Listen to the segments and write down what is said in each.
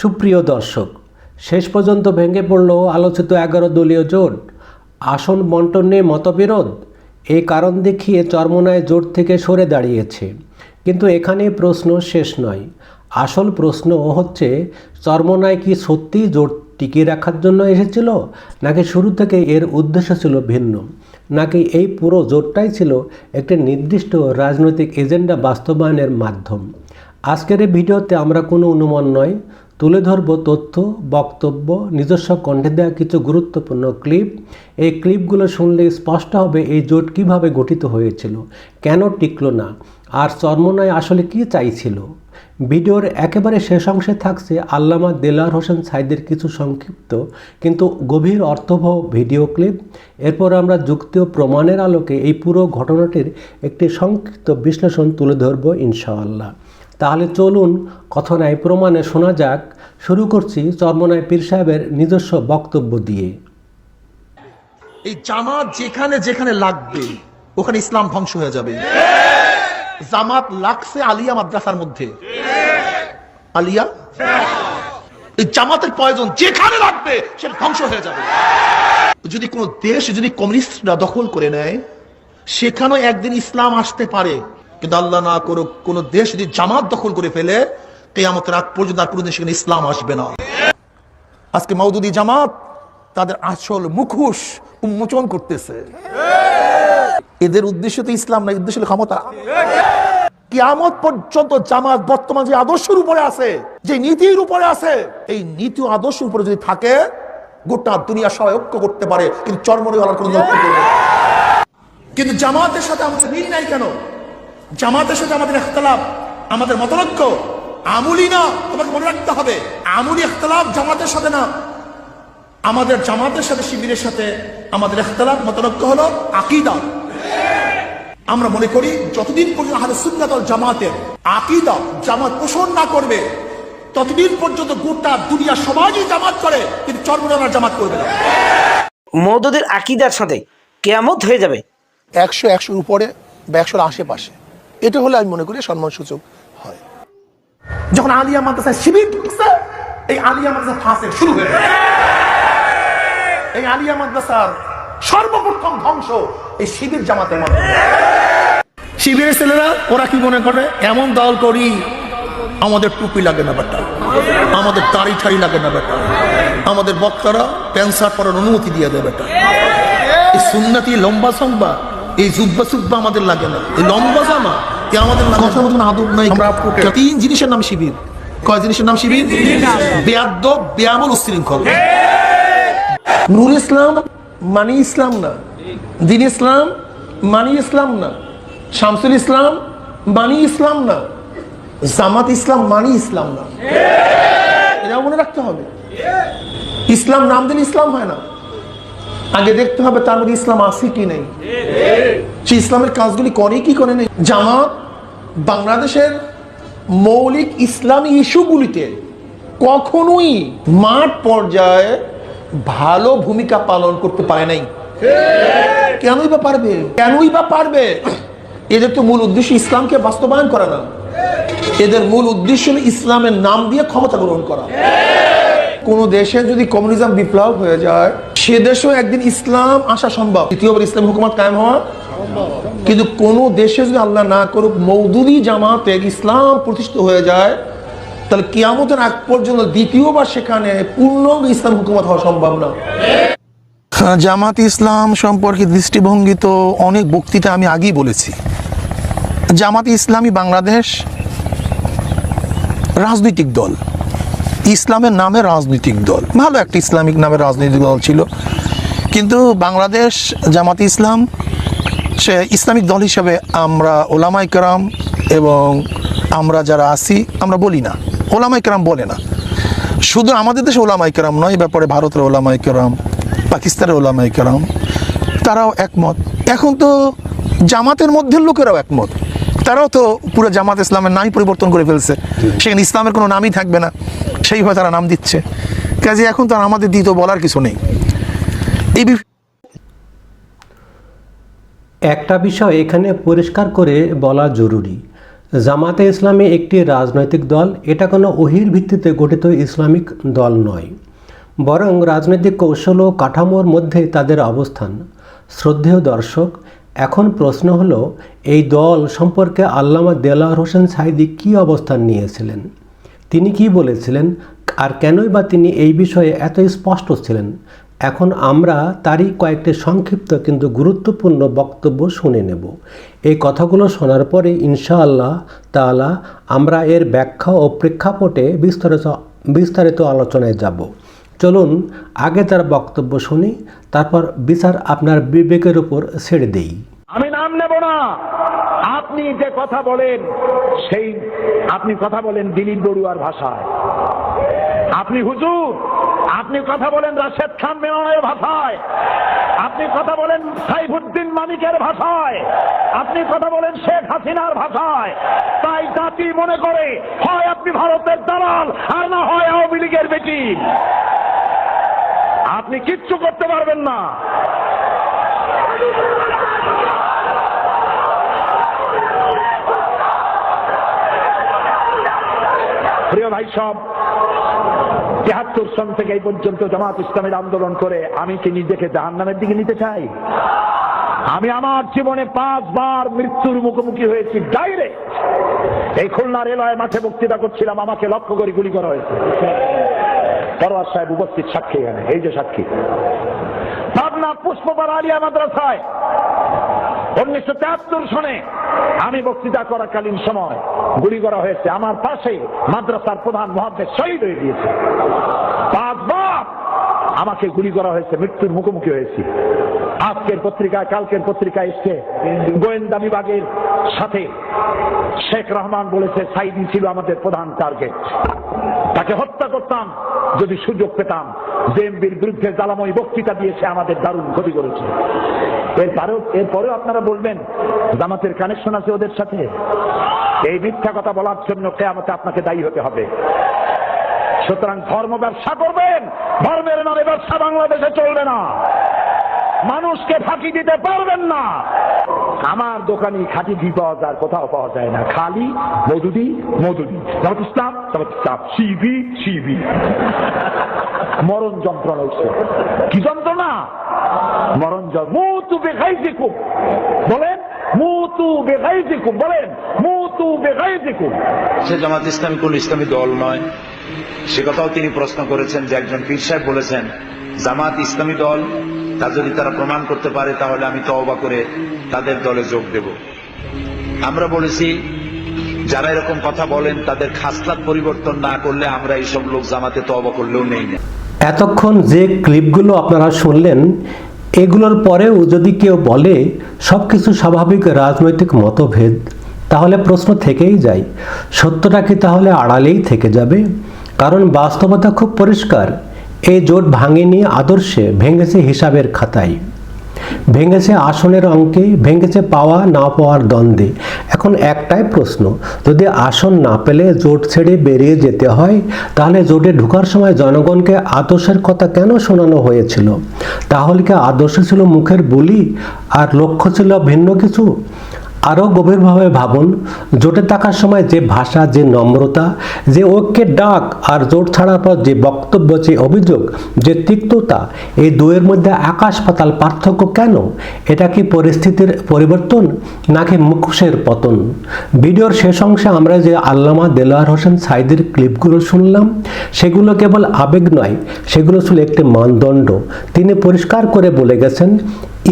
সুপ্রিয় দর্শক, শেষ পর্যন্ত ভেঙে পড়ল আলোচিত এগারো দলীয় জোট। আসন বন্টন নিয়ে মতবিরোধ এই কারণ দেখিয়ে চরমনায় জোট থেকে সরে দাঁড়িয়েছে। কিন্তু এখানে প্রশ্ন শেষ নয়। আসল প্রশ্ন হচ্ছে, চরমনায় কি সত্যিই জোট টিকিয়ে রাখার জন্য এসেছিল, নাকি শুরু থেকে এর উদ্দেশ্য ছিল ভিন্ন? নাকি এই পুরো জোটটাই ছিল একটি নির্দিষ্ট রাজনৈতিক এজেন্ডা বাস্তবায়নের মাধ্যম? আজকের এই ভিডিওতে আমরা কোনো অনুমান নয় তুলে ধরব তথ্য, বক্তব্য, নিজস্ব কণ্ঠে দেওয়া কিছু গুরুত্বপূর্ণ ক্লিপ এই ক্লিপগুলো শুনলে স্পষ্ট হবে এই জোট কীভাবে গঠিত হয়েছিল, কেন টিকলো না, আর চর্মনয় আসলে কি চাইছিল। ভিডিওর একেবারে শেষ অংশে থাকছে আল্লামা দেলার হোসেন সাইদের কিছু সংক্ষিপ্ত কিন্তু গভীর অর্থবহ ভিডিও ক্লিপ এরপর আমরা যুক্তি ও প্রমাণের আলোকে এই পুরো ঘটনাটির একটি সংক্ষিপ্ত বিশ্লেষণ তুলে ধরব ইনশাআল্লাহ। তাহলে চলুন কথনায় প্রমাণে শোনা যাক। শুরু করছি চর্মনায় পীর সাহেবের নিজস্ব বক্তব্য দিয়ে। এই জামাত যেখানে যেখানে লাগবে, ওখানে ইসলাম ধ্বংস হয়ে যাবে। জামাত লাগছে আলিয়া মাদ্রাসার মধ্যে। আলিয়া? এই জামাতের প্রয়োজন যেখানে লাগবে, সেটা ধ্বংস হয়ে যাবে। যদি কোন দেশ, যদি কমিউনিস্টরা দখল করে নেয়, সেখানেও একদিন ইসলাম আসতে পারে। কিন্তু আল্লাহ না করুক, কোন দেশ যদি জামাত দখল করে ফেলে, কেয়ামতের আগ পর্যন্ত আর কোনোদিন সেখানে ইসলাম আসবে না। আজকে মৌদুদি জামাত তাদের আসল মুখোশ উন্মোচন করতেছে। এদের উদ্দেশ্য তো ইসলাম না উদ্দেশ্য ক্ষমতা। কিয়ামত পর্যন্ত জামাত বর্তমান যে আদর্শের উপরে আছে, যে নীতির উপরে আছে, এই নীতি আদর্শের উপরে যদি থাকে, গোটা দুনিয়া সবাই ঐক্য করতে পারে, কিন্তু চর্মরিওয়ালার কোনো। কিন্তু জামাতের সাথে আমাদের মিল নাই কেন? জামাতের সাথে আমাদের ইখতলাফ আমাদের মতলক্ষ্য আমুলি না তোমাকে মনে রাখতে হবে আমুলি ইখতলাফ জামাতের সাথে না। আমাদের জামাতের সাথে শিবিরের সাথে আমাদের ইখতলাফ মতলক্ষ্য হলো আকিদা। আমরা মনে করি যতদিন পর্যন্ত আহলে সুন্নাত জামাতের আকিদা জামাত পোষণ না করবে ততদিন পর্যন্ত গোটা দুনিয়া সমাজই জামাত করে কিন্তু চর্মনার জামাত করবে না। মৌদুদের আকিদার সাথে কেয়ামত হয়ে যাবে। একশো একশোর উপরে বা একশোর আশেপাশে। এটা হলে আমি মনে করি সম্মান সূচক হয়। যখন আলিয়া মাদ্রাসায় শিবির ঢুকছে, এই আলিয়া মাদ্রাসা ফাঁসে শুরু হয়ে এই আলিয়া মাদ্রাসার সর্বপ্রথম ধ্বংস এই শিবির জামাতের মাধ্যমে। শিবিরের ছেলেরা, ওরা কি মনে করে? এমন দল করি, আমাদের টুপি লাগে না বেটা। আমাদের দাড়ি ঠাড়ি লাগে না বেটা। আমাদের বক্তারা প্যান্ট শার্ট পরার অনুমতি দিয়ে দেয় বেটা। এই সুন্নাতি লম্বা সম্বা এই জুব্বা সুব্বা আমাদের লাগে না। এই লম্বা জামা এ আমাদের কথা মতন আদব নাই। আমরা তিন জিনিসের নাম শিবির। কয় জিনিসের নাম শিবির? বেয়াদ্দ বেয়ামল উশৃঙ্খল। নূর ইসলাম মানি ইসলাম না। দিন ইসলাম মানি ইসলাম না। শামসুল ইসলাম মানি ইসলাম না। জামাত ইসলাম মানি ইসলাম না। এটাও মনে রাখতে হবে। ইসলাম নাম দিলে ইসলাম হয় না। আগে দেখতে হবে তার মধ্যে ইসলাম আছে কি নেই। সে ইসলামের কাজগুলি করে কি করে নেই। জামাত বাংলাদেশের মৌলিক ইসলামী ইস্যুগুলিতে কখনোই মাঠ পর্যায়ে ভালো ভূমিকা পালন করতে পারে নাই। কেনই বা পারবে? কেনই বা পারবে? এদের তো মূল উদ্দেশ্য ইসলামকে বাস্তবায়ন করা না। এদের মূল উদ্দেশ্য ইসলামের নাম দিয়ে ক্ষমতা গ্রহণ করা। কোন দেশে যদি কমিউনিজম বিপ্লব হয়ে যায় সে দেশেও একদিন ইসলাম আসা সম্ভব। দ্বিতীয়বার ইসলাম হুকুমত কায়েম হওয়া কিন্তু কোন দেশে যদি আল্লাহ না করুক মৌদুদি জামাতে ইসলাম প্রতিষ্ঠিত হয়ে যায়, তাহলে কিয়ামতের আগ পর্যন্ত দ্বিতীয়বার সেখানে পূর্ণ ইসলাম হুকুমত হওয়া সম্ভব না। জামাত ইসলাম সম্পর্কে দৃষ্টিভঙ্গি তো অনেক বক্তৃতা আমি আগেই বলেছি। জামাত ইসলামী বাংলাদেশ রাজনৈতিক দল। ইসলামের নামে রাজনৈতিক দল। ভালো একটা ইসলামিক নামে রাজনৈতিক দল ছিল। কিন্তু বাংলাদেশ জামাত ইসলাম, সে ইসলামিক দল হিসাবে আমরা ওলামাই কেরাম এবং আমরা যারা আছি, আমরা বলি না। ওলামাই কেরাম বলে না। শুধু আমাদের দেশে ওলামাই কেরাম নয় ব্যাপারে ভারতের ওলামাই কেরাম, পাকিস্তানের ওলামাই কেরাম, তারাও একমত। এখন তো জামাতের মধ্যের লোকেরাও একমত। তারাও তো পুরো জামাত ইসলামের নামই পরিবর্তন করে ফেলছে। সেখানে ইসলামের কোনো নামই থাকবে না। সেইভাবে তারা নাম দিচ্ছে। কাজে এখন তো আমাদের দ্বিতীয় বলার কিছু নেই। এই একটা বিষয় এখানে পরিষ্কার করে বলা জরুরি। জামাতে ইসলামী একটি রাজনৈতিক দল, এটা কোনো অহির ভিত্তিতে গঠিত ইসলামিক দল নয়। বরং রাজনৈতিক কৌশল ও কাঠামোর মধ্যে তাদের অবস্থান। শ্রদ্ধেয় দর্শক এখন প্রশ্ন হলো, এই দল সম্পর্কে আল্লামা দেলার হোসেন সাইদি কী অবস্থান নিয়েছিলেন? তিনি কি বলেছিলেন? আর কেনই বা তিনি এই বিষয়ে এত স্পষ্ট ছিলেন? এখন আমরা তারই কয়েকটি সংক্ষিপ্ত কিন্তু গুরুত্বপূর্ণ বক্তব্য শুনে নেব। এই কথাগুলো শোনার পরে ইনশাআল্লাহ তাআলা আমরা এর ব্যাখ্যা ও প্রেক্ষাপটে বিস্তারিত বিস্তারিত আলোচনায় যাব। চলুন আগে তার বক্তব্য শুনি, তারপর বিচার আপনার বিবেকের উপর ছেড়ে দেই। আমি নাম নেব না। আপনি যে কথা বলেন, সেই আপনি কথা বলেন দিলীপ বড়ুয়ার ভাষায়। আপনি হুজুর, আপনি কথা বলেন রাশেদ খান মেননের ভাষায়। আপনি কথা বলেন সাইফুদ্দিন মানিকের ভাষায়। আপনি কথা বলেন শেখ হাসিনার ভাষায়। তাই জাতি মনে করে, হয় আপনি ভারতের দালাল, আর না হয় আওয়ামী লীগের বেটি। আপনি কিচ্ছু করতে পারবেন না। প্রিয় ভাই সব তিয়াত্তর সন থেকে এই পর্যন্ত জামাত ইসলামের আন্দোলন করে আমি কি নিজেকে জাহান্নামের দিকে নিতে চাই? আমি আমার জীবনে পাঁচবার মৃত্যুর মুখোমুখি হয়েছি, ডাইরেক্ট। এই খুলনা রেলওয়ে মাঠে বক্তৃতা করছিলাম, আমাকে লক্ষ্য করে গুলি করা হয়েছে। পরোয়ার সাহেব উপস্থিত সাক্ষী এখানে। এই যে সাক্ষী। পাবনা পুষ্পপাড়া আলিয়া মাদ্রাসায় উনিশশো তেহাত্তর সনে আমি বক্তৃতা করাকালীন সময় গুলি করা হয়েছে। আমার পাশে মাদ্রাসার প্রধান মহাদ্দেশ শহীদ হয়ে গিয়েছে। পাঁচবার আমাকে গুলি করা হয়েছে, মৃত্যুর মুখোমুখি হয়েছি। আজকের পত্রিকায়, কালকের পত্রিকায় এসছে গোয়েন্দা বিভাগের সাথে শেখ রহমান বলেছে, সাইদি ছিল আমাদের প্রধান টার্গেট তাকে হত্যা করতাম, যদি সুযোগ পেতাম। জেএমবির বিরুদ্ধে জ্বালাময় বক্তৃতা দিয়েছে আমাদের দারুণ ক্ষতি করেছে। এরপরেও এরপরেও আপনারা বলবেন, জামাতের কানেকশন আছে ওদের সাথে? এই মিথ্যা কথা বলার জন্য কেয়ামতে আপনাকে দায়ী হতে হবে। সুতরাং ধর্ম ব্যবসা করবেন, ধর্মের নামে ব্যবসা বাংলাদেশে চলবে না। মানুষকে ফাঁকি দিতে পারবেন না। আমার দোকানে খাঁটি ঘি পাওয়া যায় কোথাও পাওয়া যায় না। খালি মধুদি মধুদি। ইসলাম সিবি সিবি মরণ যন্ত্রণা হচ্ছে। কি যন্ত্রণা? মরণ মুতু বেখাই দিকুম বলেন, মুতু বেখাই দিকুম বলেন, মুতু বেখাই দিকুম সে জামাত ইসলামী কোন ইসলামী দল নয়। সে কথাও তিনি প্রশ্ন করেছেন যে একজন পীর সাহেব বলেছেন, জামাত ইসলামী দল তা যদি তারা প্রমাণ করতে পারে, তাহলে আমি তওবা করে তাদের দলে যোগ দেব। আমরা বলেছি, যারা এরকম কথা বলেন, তাদের খাসলাত পরিবর্তন না করলে আমরা এইসব লোক জামাতে তওবা করলেও নেই না। এতক্ষণ যে ক্লিপগুলো আপনারা শুনলেন, এগুলোর পরেও যদি কেউ বলে সব কিছু স্বাভাবিক রাজনৈতিক মতভেদ, তাহলে প্রশ্ন থেকেই যায়। সত্যটা কি তাহলে আড়ালেই থেকে যাবে? কারণ বাস্তবতা খুব পরিষ্কার। এই জোট ভাঙেনি আদর্শে, ভেঙেছে হিসাবের খাতায়। ভেঙেছে আসনের অঙ্কে, ভেঙেছে পাওয়া না পাওয়ার দ্বন্দ্বে। এখন একটাই প্রশ্ন, যদি আসন না পেলে জোট ছেড়ে বেরিয়ে যেতে হয়, তাহলে জোটে ঢোকার সময় জনগণকে আদর্শের কথা কেন শোনানো হয়েছিল? তাহলে কি আদর্শ ছিল মুখের বুলি, আর লক্ষ্য ছিল ভিন্ন কিছু? আরও গভীরভাবে ভাবুন, জোটে থাকার সময় যে ভাষা, যে নম্রতা, যে ঐক্যের ডাক আর জোট ছাড়ার পর যে বক্তব্য, যে অভিযোগ, যে তিক্ততা, এই দুয়ের মধ্যে আকাশ পাতাল পার্থক্য কেন? এটা কি পরিস্থিতির পরিবর্তন নাকি মুখোশের পতন? ভিডিওর শেষ অংশে আমরা যে আল্লামা দেলোয়ার হোসেন সাইদের ক্লিপগুলো শুনলাম, সেগুলো কেবল আবেগ নয়, সেগুলো ছিল একটি মানদণ্ড। তিনি পরিষ্কার করে বলে গেছেন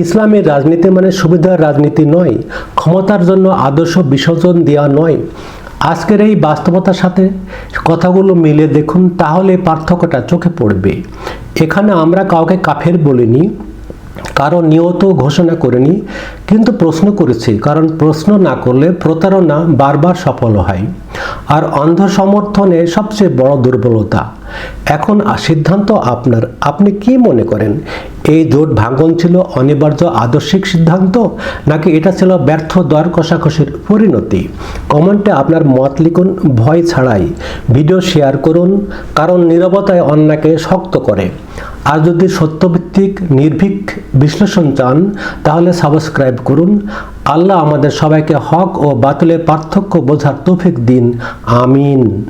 ইসলামের রাজনীতি মানে সুবিধার রাজনীতি নয়, ক্ষমতার জন্য আদর্শ বিসর্জন দেওয়া নয়। আজকের এই বাস্তবতার সাথে কথাগুলো মিলে দেখুন, তাহলে পার্থক্যটা চোখে পড়বে। এখানে আমরা কাউকে কাফের বলিনি কারণ নিয়ত ঘোষণা করিনি, কিন্তু প্রশ্ন করেছি, কারণ প্রশ্ন না করলে প্রতারণা বারবার সফল হয়। আর অন্ধ সমর্থনে সবচেয়ে বড় দুর্বলতা এখন সিদ্ধান্ত আপনার। আপনি কি মনে করেন? এই জোট ভাঙন ছিল অনিবার্য আদর্শিক সিদ্ধান্ত, নাকি এটা ছিল ব্যর্থ দর কষাকষির পরিণতি? কমেন্টে আপনার মত লিখুন, ভয় ছাড়াই। ভিডিও শেয়ার করুন, কারণ নিরবতায় অন্যকে শক্ত করে। আর যদি সত্যভিত্তিক, নির্ভীক বিশ্লেষণ চান, তাহলে সাবস্ক্রাইব করুন। আল্লাহ আমাদের সবাইকে হক ও বাতিলের পার্থক্য বোঝার তৌফিক দিন। আমিন।